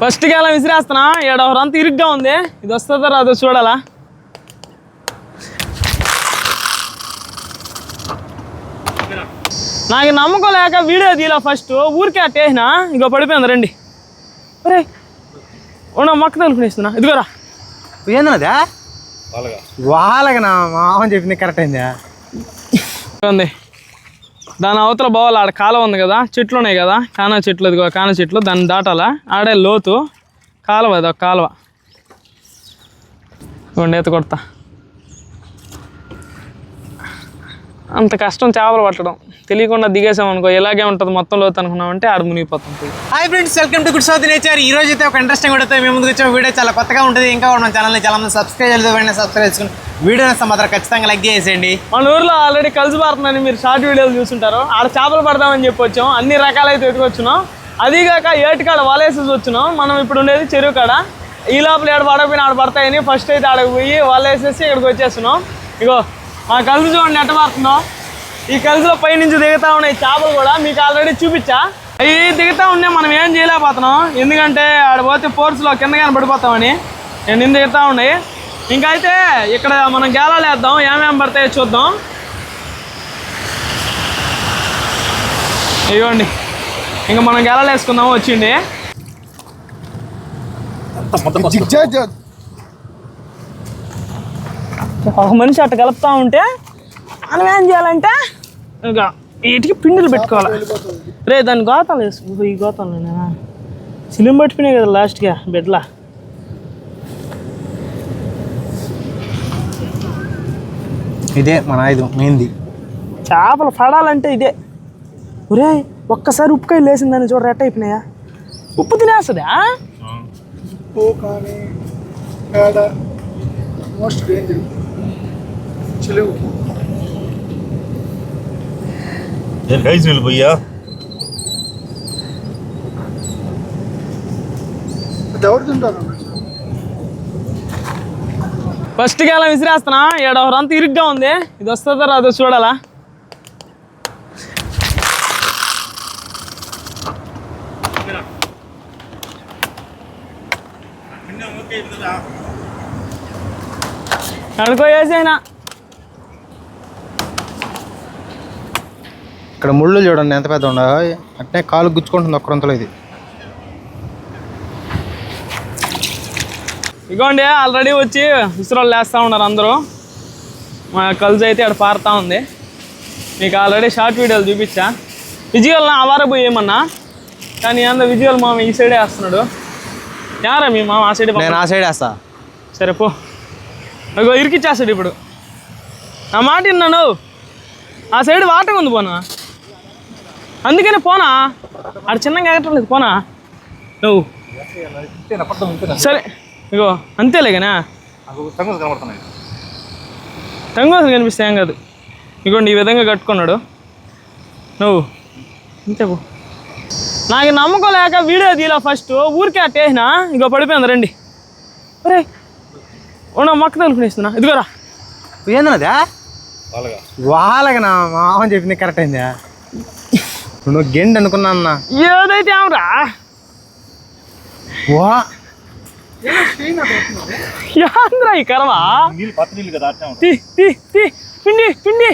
First గేలా విసిరేస్తున్నా. ఏడ అంత ఇరుగ్గా ఉంది. ఇది వస్తుందో రాదో చూడాలా. నాకు నమ్మకం లేక వీడియో తీలా ఫస్ట్. ఊరికే అట్టేసిన ఇగో పడిపోయింది రండి. ఒరే ఉన్న మొక్క తలుపునేస్తున్నా ఇదిగోరా ఏందన్నదా? వాళ్ళకి నా మామని చెప్పింది కరెక్ట్ అయిందా? ఉంది. దాని అవతల పోవాలి ఆడ కాలువ ఉంది కదా చెట్లు ఉన్నాయి కదా కానా చెట్లు ఇదిగో కానా చెట్లు దాన్ని దాటాలా? ఆడే లోతు కాలువ అది ఒక కాలువ ఉండేత కొడతా. అంత కష్టం చేపలు పట్టడం. తెలియకుండా దిగేసాం అనుకో ఇలాగే ఉంటుంది మొత్తం లోతు అనుకున్నామంటే ఆడ మునిగిపోతాం పోయి. Hi friends welcome to good south nature. ఈ రోజు అయితే ఒక ఇంట్రెస్టింగ్ వీడియోతో మేము ముందుకు వచ్చిన వీడియో చాలా కొత్తగా ఉంటుంది. ఇంకా కూడా మన ఛానల్ని చాలా మంది సబ్స్క్రైబ్ వెంటనే సబ్స్క్రైబ్ చేసుకుని వీడియో మాత్రం ఖచ్చితంగా లైక్ చేసేయండి. మన ఊర్లో ఆల్రెడీ కలిసి పడుతుందని మీరు షార్ట్ వీడియోలు చూస్తుంటారు. ఆడ చేపలు పడదామని చెప్పి వచ్చాం. అన్ని రకాలైతే ఎత్తుకొచ్చున్నాం అదిగాక ఏటికాడ వలేసేసి వచ్చినాం. మనం ఇప్పుడు ఉండేది చెరువు కాడ. ఈ లోపల ఏడు పడకపోయినా ఆడ పడతాయని ఫస్ట్ అయితే ఆడకు పోయి వలేసేసి ఇక్కడికి వచ్చేస్తున్నాం. ఇగో మా కలిసి చూడండి ఎట్ట పడుతుందో ఈ కలిసిలో పైనుంచి దిగుతా ఉన్నాయి చేపలు కూడా మీకు ఆల్రెడీ చూపించా. అవి దిగుతా ఉన్నాయి మనం ఏం చేయలేకపోతున్నాం. ఎందుకంటే ఆడ పోతే ఫోర్స్లో కిందగానే పడిపోతామని నేను నిన్న దిగుతా ఉన్నాయి. ఇంకా అయితే ఇక్కడ మనం గేలాలు వేద్దాం. ఏమేమి పడతాయో చూద్దాం. ఇవ్వండి ఇంకా మనం గేలాలు వేసుకుందాం. వచ్చిండి. ఒక మనిషి అట్ట కలుపుతా ఉంటే మనం ఏం చేయాలంటే ఇంకా వీటికి పిండిలు పెట్టుకోవాలి. రే దాని గోతాలు వేసు ఈ గోతాలు నేనా సిలిం పట్టుకునే కదా లాస్ట్గా బెడ్లా. ఇదే మన ఆయుధం మెయింది చేపలు పడాలంటే ఇదే. ఒరే ఒక్కసారి ఉప్పుకాయలు లేసిందని చూడ రెట్ట అయిపోయినాయా? ఉప్పు తినేస్తుందా? ఉప్పు కానీ పేడ మోస్ట్ డేంజర్ చిలువు అది ఎవరు తింటారు ఫస్ట్ గేలా విసిరేస్తున్నా. ఏడ అంత ఇరుగ్గా ఉంది. ఇది వస్తుందో రాదో చూడాలా? అడుకో వేసేనా ఇక్కడ ముళ్ళు చూడండి ఎంత పెద్ద ఉండవు అట్నే కాలు గుచ్చుకుంటుంది ఒక్కరంతలో ఇది. ఇగోండి ఆల్రెడీ వచ్చి విసురాలు వేస్తూ ఉన్నారు అందరూ. మా కలిసి అయితే ఇక్కడ పారుతూ ఉంది. మీకు ఆల్రెడీ షార్ట్ వీడియోలు చూపించా. విజువల్ నా అవార పోయి ఏమన్నా? కానీ అంత విజువల్ మామ ఈ సైడే వేస్తున్నాడు. యారా మీ మామ ఆ సైడ్ నేను ఆ సైడ్ వేస్తా. సరే పో. ఇరికిచ్చేస్తాడు ఇప్పుడు. నా మాట విన్నాను. ఆ సైడ్ వాటర్ ఉంది పోనా? అందుకని పోనా? ఆడ చిన్నగా ఎగటం లేదు పోనా? నువ్వు. సరే ఇగో అంతేలే కానీ కనబడుతున్నాయి టంగోసలు కనిపిస్తే ఏం కాదు. ఇగోండి ఈ విధంగా కట్టుకున్నాడు. నువ్వు అంతే పో. నాకు నమ్మకం లేక వీడియో తీలా ఫస్ట్. ఊరికే అట్టేసిన ఇగో పడిపోయింది రండి. ఒరే ఉన్న మొక్క తలుపునేస్తున్నా ఇదిగోరా ఏందన్నదా వాళ్ళగా. వాళ్ళకి నా మామని చెప్పింది కరెక్ట్ అయిందా? నువ్వు గెండి అనుకున్నా అన్న. ఏదైతే ఏమరా వా. యాంద్రా ఈ కరవా పిండి పిండి.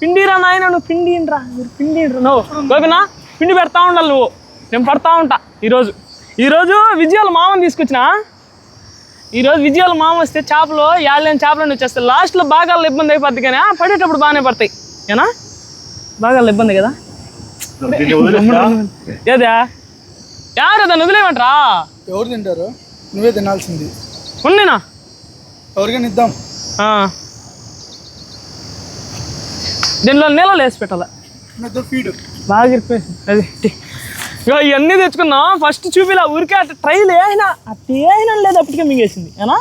పిండిరా నాయన నువ్వు పిండి రా మీరు పిండి నువ్వు ఓకేనా పిండి పెడతా ఉండాలి నువ్వు. నేను పడతా ఉంటా ఈరోజు. ఈరోజు విజయాల మామని తీసుకొచ్చిన? ఈరోజు విజయాల మామ వస్తే చేపలు యాళ్ళని చేపలని వచ్చేస్తాయి. లాస్ట్లో బాగాల్లో ఇబ్బంది అయిపోద్ది కానీ ఆ, పడేటప్పుడు బాగానే పడతాయి. ఏనా? బాగాల్లో ఇబ్బంది కదా? ఏదా? యారు దాన్ని ఎవరు తింటారు? నువ్వే తినాల్సింది. ఉన్నినా? ఎవరికైనా ఇద్దాం. ఆ. దీనిలో నీళ్ళలో వేసి పెట్టాలా? ఫీడ్. బాగా ఇరిపోయింది అది. ఇగో ఇవన్నీ తెచ్చుకున్నాం ఫస్ట్ చూపిలా ఊరికే అట్లా ట్రైల్ వేసిన అట్లా వేసిన లేదు అప్పటికే మింగేసింది. ఏనా?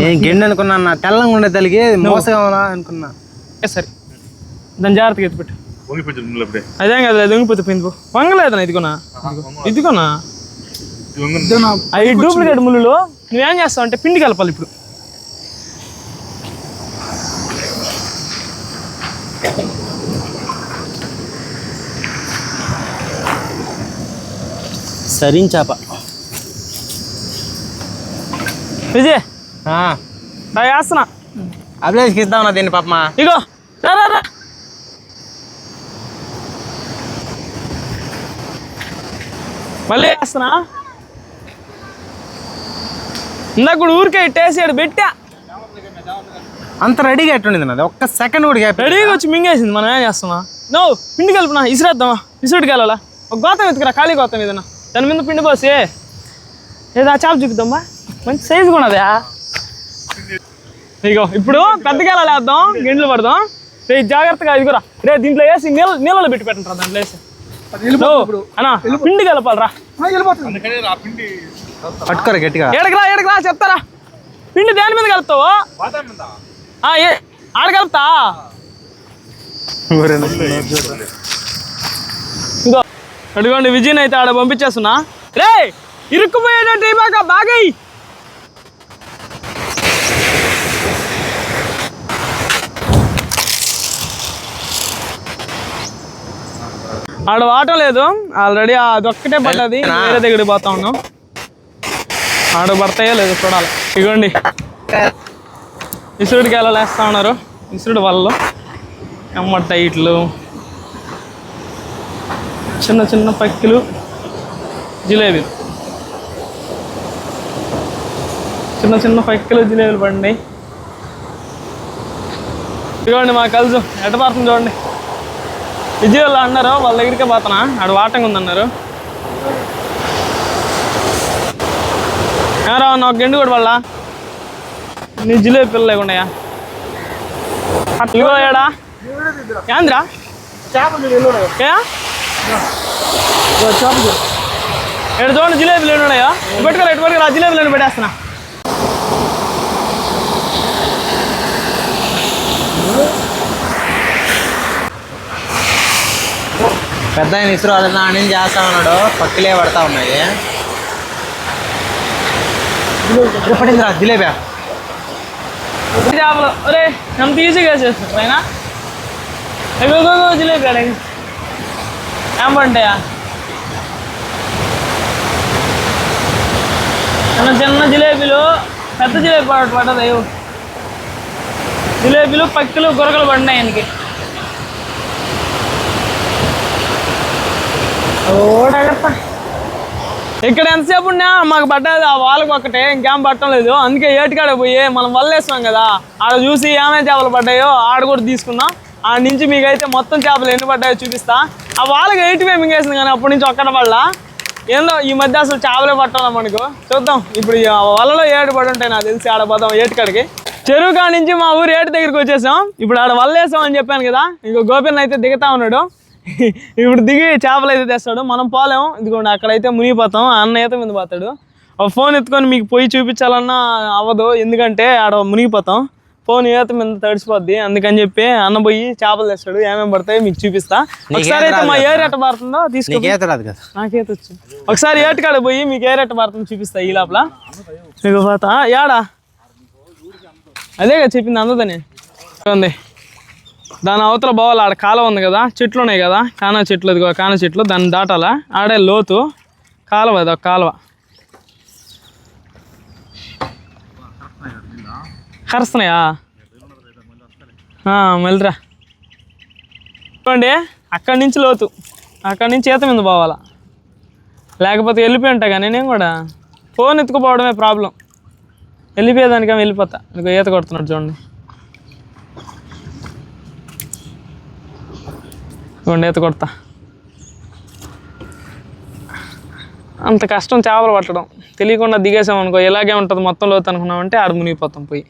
నేను గెండి అనుకున్నా అన్న తెల్లంగా ఉండే తల్లికి మోసగా అనుకున్నా. ఏ సరే. దాన్ని జాగ్రత్తగా ఎత్తిపెట్టు. నీళ్ళు అదేం కదా అది వంగిపోతే పోయింది పో. వంగలేదనా ఇదిగోనా. ఇదిగోనా. ఇది వంగు ఇదే నా అవి డూప్లికేట్ ముళ్ళు నువ్వేం చేస్తావు అంటే పిండి కలపాలి ఇప్పుడు. సరిన్ చేప. విజయ్. వేస్తున్నా అభిలాష్కి ఇద్దామన్నా దీన్ని పాపమా? ఇగో రా రా. మళ్ళీ? వేస్తున్నా ఇందాక కూడా ఊరికే ఇట్టేసాడు పెట్టా. అంత రెడీగా ఎట్టుండింది నాది? ఒక్క సెకండ్ కూడా గ్యాప్ రెడీగా వచ్చి మింగేసింది మనం ఏం చేస్తున్నా? నో పిండి కలుపునా? ఇసిరేద్దామా? ఇసురుడికి వెళ్ళాలా? ఒక గోతం ఎత్తుకురా ఖాళీ గోతం ఏదన్నా దాని మీద పిండి పోసి. ఏదా చేప చూపిద్దామా మంచి సైజు అదే. ఇగో ఇప్పుడు పెద్ద గేలాలు వేద్దాం గిండ్లు పడదాం. రే జాగ్రత్తగా ఇదిగురా. రే దీంట్లో వేసి నీళ్ళ నీళ్ళలో పెట్టి పెట్టండి దాంట్లో వేసి. అన్నా పిండి కలపాలరా. పట్టుకోరు గట్టిగా. ఏడకరా ఏడకరా చెప్తారా? పిండి దేని మీద కలుపుతావు? బాదాం మీద. ఆ, ఏ ఆడ కలుపుతా? ఇదో అడుగోండి విజయ్ అయితే ఆడ పంపించేస్తున్నా. రే ఇరుక్కుపోయేటట్టు బాగా బాగై ఆడ వాటం లేదు. ఆల్రెడీ అదొక్కటే పడ్డది. వేరే దగ్గరికి పోతా ఉన్నాం. ఆడ పడతాయో లేదు చూడాలి. ఇగోండి. ఇసురుడికి ఎలా వేస్తా ఉన్నారు? ఇసురుడు వల్ల ఎమ్మ టైట్లు చిన్న చిన్న పక్కిలు జిలేబీలు. చిన్న చిన్న పక్కిలు జిలేబీలు పడినాయి. ఇదిగోండి మా కలుసు ఎట పడుతుంది చూడండి. విజయ్ అన్నారు వాళ్ళ దగ్గరికే పోతున్నా. ఆడ వాటంగా ఉందన్నారు. ఏరా ఒక గండు కూడా వాళ్ళ నీ జిలేబీ పిల్ల లేకుండా ఇగో ఏడా? ఏంద్రా? చేపలు ఏడు చూడండి జిలేబీలు ఉన్నాయో? పెట్టుకోరా ఎటు పెట్టుకోరా జిలేబీలు పెట్టేస్తున్నా? పెద్ద ఆయన ఇసురు అదన్నా నేను చేస్తా ఉన్నాడు. పక్కలే పడతా ఉన్నాయి. ఇది పడిందిరా జిలేబీ చేపలు ఒరే ఎంత ఈజీగా చేస్తారు పైన. ఎగో జిలేబీ అడే ఏం పంటాయా? చిన్న చిన్న జిలేబీలు పెద్ద జిలేబీ పడ జిలేబీలు పక్కిలు గురకలు పడినాయి ఆయనకి. ఇక్కడ ఎంతసేపు ఉన్నా మాకు పట్టలేదు ఆ వాళ్ళకి ఒక్కటే ఇంకేం పట్టడం లేదు. అందుకే ఏటికాడ పోయి మనం వల్లేసాం కదా ఆడ చూసి ఏమేమి చేపలు పడ్డాయో ఆడ కూడా తీసుకుందాం. ఆడ నుంచి మీకైతే మొత్తం చేపలు ఎన్ని పడ్డాయో చూపిస్తా. ఆ వాళ్ళకి ఎయిట్ మింగేసింది కానీ అప్పటి నుంచి ఒక్కడ పడలా. ఏందో ఈ మధ్య అసలు చేపలే పట్టాలి మనకు. చూద్దాం. ఇప్పుడు వలలో ఏడు పడి ఉంటాయి నాకు తెలిసి ఆడ పోదాం ఏటికాడికి. చెరువు కాడ నుంచి మా ఊరు ఏటు దగ్గరికి వచ్చేసాం. ఇప్పుడు ఆడ వల్లేసాం అని చెప్పాను కదా ఇంకో గోపిన్ అయితే దిగుతా ఉన్నాడు. ఇప్పుడు దిగి చేపలు అయితే తెస్తాడు. మనం పోలేం. ఇదిగోండి అక్కడైతే మునిగిపోతాం. అన్న ఈత మీద పోతాడు. ఫోన్ ఎత్తుకొని మీకు పోయి చూపించాలన్నా అవ్వదు. ఎందుకంటే ఆడ మునిగిపోతాం. ఫోన్ ఈత మీద తడిసిపోద్ది. అందుకని చెప్పి అన్న పోయి చేపలు తెస్తాడు. ఏమేమి పడతాయో మీకు చూపిస్తా. ఒకసారి అయితే మా ఏరు ఎట్ట పడుతుందో తీసుకో నాకేత వచ్చు. ఒకసారి ఏటుకాడ పోయి మీకు ఏ రెట్ట పడుతుందో చూపిస్తా ఈ లోపల. మీకు పోతా. యాడా అదేగా చెప్పింది అందదని ఉంది. దాని అవతల పోవాలి ఆడ కాలువ ఉంది కదా చెట్లు ఉన్నాయి కదా కానా చెట్లు ఇదిగో కానా చెట్లు దాన్ని దాటాలా? ఆడే లోతు కాలువ అది ఒక కాలువ. కరుస్తున్నాయా? మళ్ళీరా చూడండి అక్కడి నుంచి లోతు. అక్కడి నుంచి ఈత మీద పోవాలా. లేకపోతే వెళ్ళిపోయి ఉంటా కానీ నేను కూడా. Phone ఎత్తుకుపోవడమే problem. వెళ్ళిపోయేదానికే వెళ్ళిపోతా. నీకు ఈత కొడుతున్నాడు చూడండి. ఇవ్వండి ఈత కొడతా. అంత కష్టం చేపలు పట్టడం. తెలియకుండా దిగేసాం అనుకో ఇలాగే ఉంటుంది మొత్తం లోతు అనుకున్నామంటే ఆడ మునిగిపోతాం పోయి.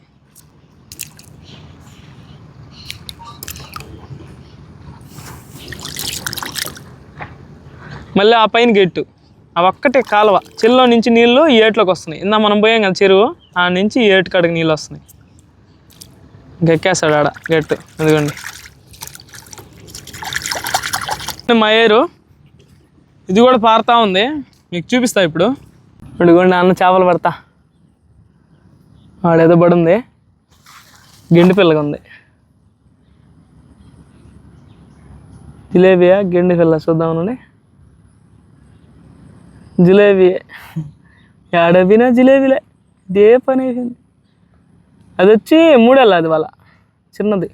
మళ్ళీ ఆ పైన గెట్టు. ఆ ఒక్కటే కాలువ చెల్లో నుంచి నీళ్ళు ఈ ఏట్లోకి వస్తున్నాయి. ఇందా మనం పోయాం కదా చెరువు ఆ నుంచి ఏటు కాడికి నీళ్ళు వస్తున్నాయి. గెక్కేస్తాడు ఆడ గెట్టు. ఎందుకండి మా ఏరు. ఇది కూడా పారుతా ఉంది. మీకు చూపిస్తా ఇప్పుడు. ఇదిగోండి అన్న చేపలు పడతా. వాడేదో పడుంది. గిండి పిల్లగా ఉంది. జిలేబియా గిండి పిల్ల చూద్దామనండి జిలేబీ ఏడబినా జిలేబీలే. ఇదే పని వేసింది అది వచ్చి మూడేళ్ళ అది వాళ్ళ. చిన్నది.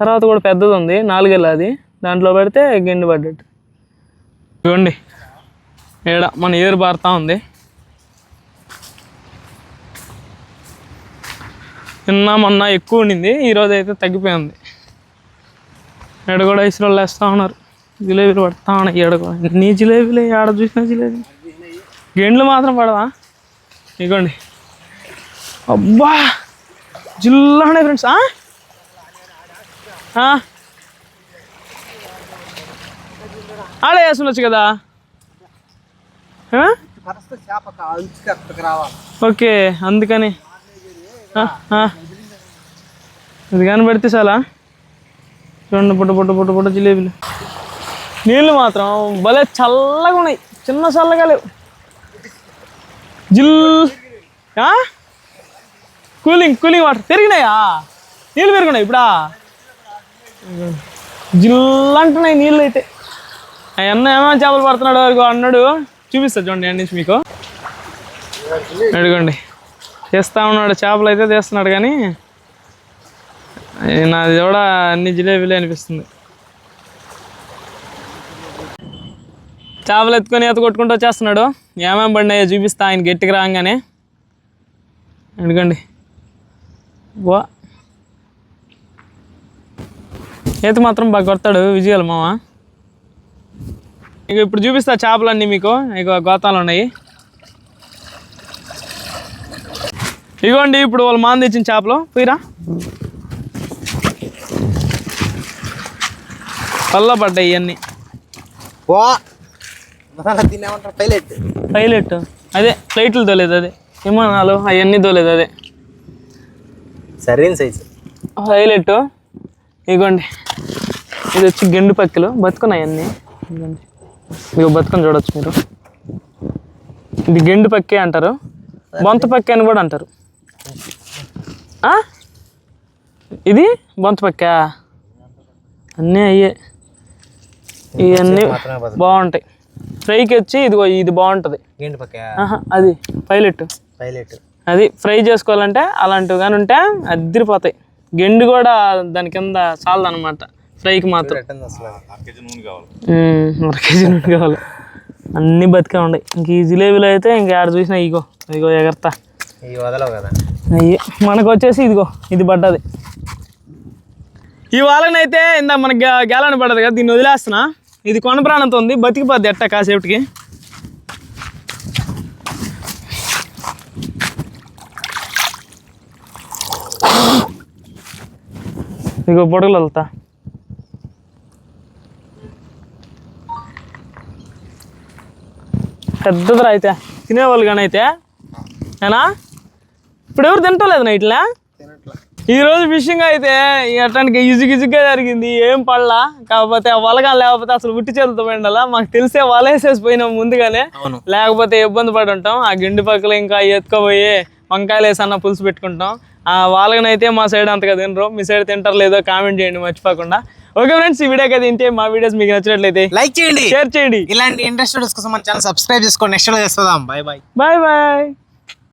తర్వాత కూడా పెద్దది ఉంది. నాలుగేళ్ళ అది. దాంట్లో పెడితే గిండి పడ్డట్టు. చూడండి. ఏడ మన ఏరు బారుతా ఉంది. నిన్న మొన్న ఎక్కువ ఉండింది ఈరోజు అయితే తగ్గిపోయింది. ఏడ కూడా ఇసురోళ్ళు వేస్తూ ఉన్నారు. జిలేబీలు పడతా ఉన్నాయి ఏడ కూడా. నీ జిలేబీలే ఆడ చూసిన జిలేబీ గెండ్లు మాత్రం పడదా ఇగోండి. అబ్బా! జిల్లా ఉన్నాయి ఫ్రెండ్స్ ఆడే వేసుండొచ్చు కదా? ఓకే అందుకని. ఇది కానీ పెడితే చాలా. చూడండి పుట్ట పుట్ట పుట్ట పుట్ట జిలేబీలు. నీళ్ళు మాత్రం భలే చల్లగా ఉన్నాయి. చిన్న చల్లగా లేవు. జిల్? కూలింగ్ కూలింగ్ వాటర్ పెరిగినాయా? నీళ్ళు పెరిగినాయి ఇప్పుడా? జిల్ అంటున్నాయి నీళ్ళు అయితే. అన్న ఏమో చేపలు పడుతున్నాడు అదిగో అన్నాడు. చూపిస్తా చూడండి అండి మీకు. అడగండి. చేస్తా ఉన్నాడు చేపలు అయితే తీస్తున్నాడు కానీ నాది కూడా అన్ని జిలేబీలే అనిపిస్తుంది. చేపలు ఎత్తుకొని ఎత్త కొట్టుకుంటూ వచ్చేస్తున్నాడు. ఏమేమి పడినాయో చూపిస్తా ఆయన గట్టికి రాగానే. అడగండి. వా. ఈత మాత్రం బాగా కొడతాడు విజయాలు మావా. ఇక ఇప్పుడు చూపిస్తా చేపలన్నీ మీకు. ఇక గోతాలు ఉన్నాయి. ఇగోండి ఇప్పుడు వాళ్ళు మాంది ఇచ్చిన చేపలు. పోయిరా. పల్ల పడ్డాయి ఇవన్నీ పైలట్? పైలట్. అదే ఫ్లైట్లు తోలేదు అదే విమానాలు అవన్నీ తోలేదు అదే. సరైన సైజు. హైలైట్ ఇగోండి. ఇది వచ్చి గెండు పక్కలు. బతుకున్నాయి అన్నీ. ఇదిగోండి ఇగో బతుకొని చూడొచ్చు మీరు. ఇది గెండు పక్కే అంటారు. బొంత పక్కే అని కూడా అంటారు. ఆ? ఇది బొంత పక్క? అన్నీ అయ్యే. ఇవన్నీ బాగుంటాయి. ఫ్రైకి వచ్చి ఇదిగో ఇది బాగుంటుంది. అది పైలట్ పైలట్ అది ఫ్రై చేసుకోవాలంటే అలాంటివి కానీ ఉంటే అద్దరిపోతాయి గెండు కూడా దాని కింద చాలదు అనమాట ఫ్రైకి మాత్రం. అర కేజీ నూనె కావాలి. అన్నీ బతికే ఉన్నాయి ఇంక ఈ జిలేబీలు అయితే ఇంక ఆడ చూసినా ఇగో ఇగో ఎగరతా. వదలవు కదా. మనకు వచ్చేసి ఇదిగో ఇది పడ్డది. ఈ వాళ్ళనైతే ఇందా మనకి గేలాని పడ్డది కదా దీన్ని వదిలేస్తున్నా. ఇది కొండ ప్రాణంతో ఉంది బతికిపోద్ది ఎట్ట కాసేపటికి. ఇగో బుడగలు వెళ్తా పెద్దదిరా అయితే. తినేవాళ్ళు కానీ అయితే. ఏనా ఇప్పుడు ఎవరు తింటలేదు నైట్లా ఈ రోజు ఫిషింగ్ అయితే అట్లాంటి ఇజుగు ఇజుగ్గా జరిగింది ఏం పడలా. కాకపోతే వలగా లేకపోతే అసలు ఉట్టి చేతులతో పోయిండాలా. మాకు తెలిసే వలేసేసి పోయినాం ముందుగానే. లేకపోతే ఇబ్బంది పడి ఉంటాం. ఆ గిండి పక్కల ఇంకా ఎత్తుకోపోయి వంకాయలు వేసి అన్న పులుసు పెట్టుకుంటాం. ఆ వాళ్ళకనైతే మా సైడ్ అంతగా తినరు. మీ సైడ్ తింటారు లేదో కామెంట్ చేయండి మర్చిపోకుండా. ఓకే ఫ్రెండ్స్ ఈ వీడియోకి అయితే ఇంతే. మా వీడియోస్ మీకు నచ్చినట్లయితే లైక్ చేయండి. షేర్ చేయండి. ఇలాంటి ఇంట్రెస్ట్ కోసం మన ఛానల్ సబ్స్క్రైబ్ చేసుకోండి. నెక్స్ట్ చేస్తాం బాయ్ బాయ్ బాయ్ బాయ్